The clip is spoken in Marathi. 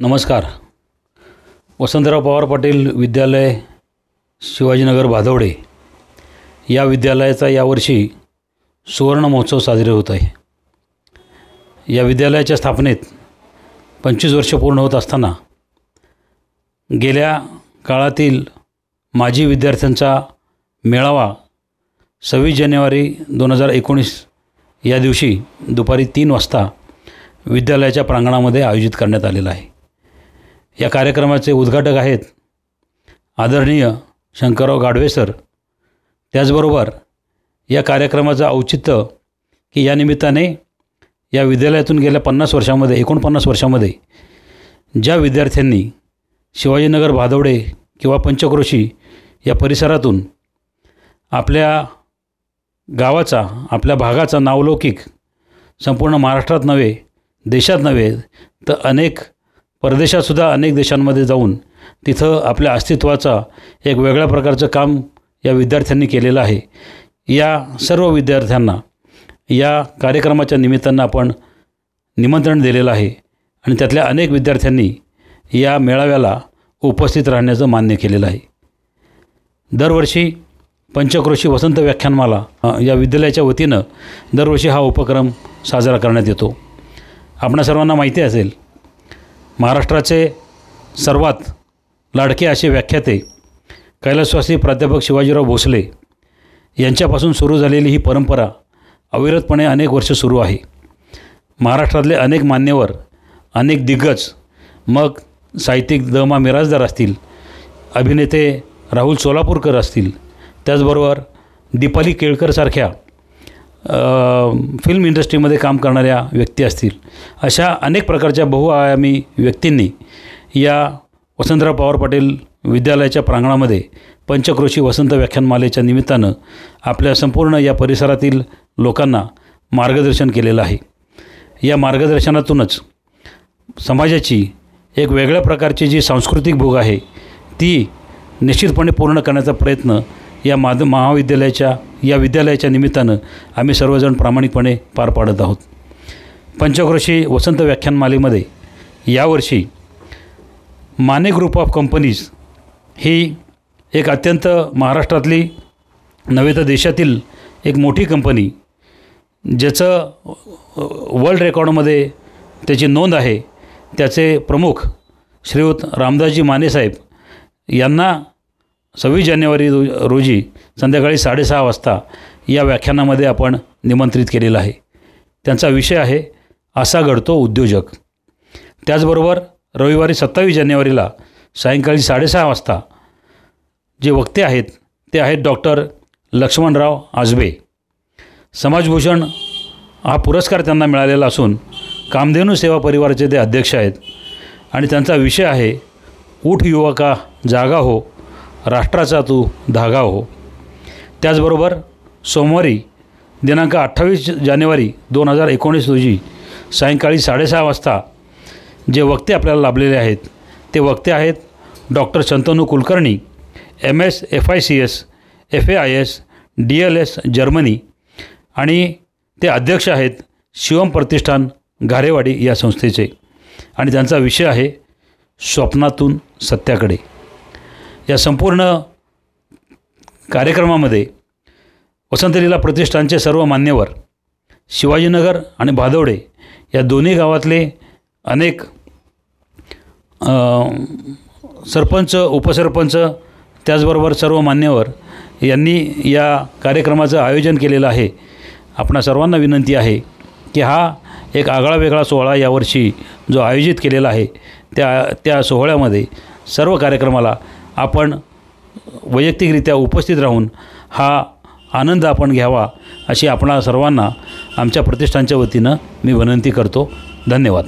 नमस्कार. वसंतराव पवार पाटील विद्यालय शिवाजीनगर भादवडे. या विद्यालयाचा यावर्षी सुवर्ण महोत्सव साजरे होत आहे. या विद्यालयाच्या स्थापनेत पंचवीस वर्ष पूर्ण होत असताना गेल्या काळातील माजी विद्यार्थ्यांचा मेळावा सव्वीस जानेवारी दोन हजार एकोणीस या दिवशी दुपारी तीन वाजता विद्यालयाच्या प्रांगणामध्ये आयोजित करण्यात आलेला आहे. या कार्यक्रमाचे उद्घाटक आहेत आदरणीय शंकरराव गाडवे सर. त्याचबरोबर या कार्यक्रमाचं औचित्य की या निमित्ताने या विद्यालयातून गेल्या पन्नास वर्षामध्ये एकोणपन्नास वर्षामध्ये ज्या विद्यार्थ्यांनी शिवाजीनगर भादवडे किंवा पंचक्रोशी या परिसरातून आपल्या गावाचा आपल्या भागाचा नावलौकिक संपूर्ण महाराष्ट्रात नव्हे देशात नव्हे तर अनेक परदेशातसुद्धा अनेक देशांमध्ये जाऊन तिथं आपल्या अस्तित्वाचा एक वेगळ्या प्रकारचं काम या विद्यार्थ्यांनी केलेलं आहे. या सर्व विद्यार्थ्यांना या कार्यक्रमाच्या निमित्तानं आपण निमंत्रण दिलेलं आहे आणि त्यातल्या अनेक विद्यार्थ्यांनी या मेळाव्याला उपस्थित राहण्याचं मान्य केलेलं आहे. दरवर्षी पंचक्रोशी वसंत व्याख्यानमाला या विद्यालयाच्या वतीनं दरवर्षी हा उपक्रम साजरा करण्यात येतो. आपणा सर्वांना माहिती असेल महाराष्ट्राचे सर्वात लाडके असे व्याख्याते कैलासवासी प्राध्यापक शिवाजीराव भोसले यांच्यापासून सुरू झालेली ही परंपरा अविरतपणे अनेक वर्ष सुरू आहे. महाराष्ट्रातले अनेक मान्यवर अनेक दिग्गज मग साहित्यिक द मा मिराजदार असतील अभिनेते राहुल सोलापूरकर असतील त्याचबरोबर दीपाली केळकरसारख्या फिल्म इंडस्ट्रीमध्ये काम करणाऱ्या व्यक्ती असतील. अशा अनेक प्रकारच्या बहुआयामी व्यक्तींनी या वसंतराव पवार पाटील विद्यालयाच्या प्रांगणामध्ये पंचक्रोशी वसंत व्याख्यानमालेच्या निमित्तानं आपल्या संपूर्ण या परिसरातील लोकांना मार्गदर्शन केलेलं आहे. या मार्गदर्शनातूनच समाजाची एक वेगळ्या प्रकारची जी सांस्कृतिक भोग आहे ती निश्चितपणे पूर्ण करण्याचा प्रयत्न या माध महाविद्यालयाच्या या विद्यालयाच्या निमित्तानं आम्ही सर्वजण प्रामाणिकपणे पार पाडत आहोत. पंचक्रोशी वसंत व्याख्यानमालेमध्ये यावर्षी माने ग्रुप ऑफ कंपनीज ही एक अत्यंत महाराष्ट्रातली नव्हे तर देशातील एक मोठी कंपनी ज्याचं वर्ल्ड रेकॉर्डमध्ये त्याची नोंद आहे. त्याचे प्रमुख श्रीयुत रामदासजी मानेसाहेब यांना सव्वीस जानेवारी रो रोजी संध्याकाळी साडेसहा वाजता या व्याख्यानामध्ये आपण निमंत्रित केलेलं आहे. त्यांचा विषय आहे असा घडतो उद्योजक. त्याचबरोबर रविवारी सत्तावीस जानेवारीला सायंकाळी साडेसहा वाजता जे वक्ते आहेत ते आहेत डॉक्टर लक्ष्मणराव आजबे. समाजभूषण हा पुरस्कार त्यांना मिळालेला असून कामधेनू सेवा परिवाराचे ते अध्यक्ष आहेत. आणि त्यांचा विषय आहे उठ युवका जागा हो राष्ट्राचा तू धागा हो. त्याचबरोबर सोमवारी दिनांक अठ्ठावीस जानेवारी दोन हजार एकोणीस रोजी सायंकाळी साडेसहा वाजता जे वक्ते आपल्याला लाभलेले आहेत ते वक्ते आहेत doctor Shantanu Kulkarni M S F I C S F A I S D L S Germany आणि ते अध्यक्ष आहेत शिवम प्रतिष्ठान घारेवाडी या संस्थेचे. आणि त्यांचा विषय आहे स्वप्नातून सत्याकडे. या संपूर्ण कार्यक्रमामध्ये वसंतलीला प्रतिष्ठानचे सर्व मान्यवर शिवाजीनगर आणि भादवडे या दोन्ही गावातले अनेक सरपंच उपसरपंच त्याचबरोबर सर्व मान्यवर यांनी या कार्यक्रमाचं आयोजन केलेलं आहे. आपणा सर्वांना विनंती आहे की हा एक आगळा वेगळा सोहळा यावर्षी जो आयोजित केलेला आहे त्या त्या सोहळ्यामध्ये सर्व कार्यक्रमाला आपण वैयक्तिकरित्या उपस्थित राहून हा आनंद आपण घ्यावा अशी आपणा सर्वांना आमच्या प्रतिष्ठानच्या वतीनं मी विनंती करतो. धन्यवाद.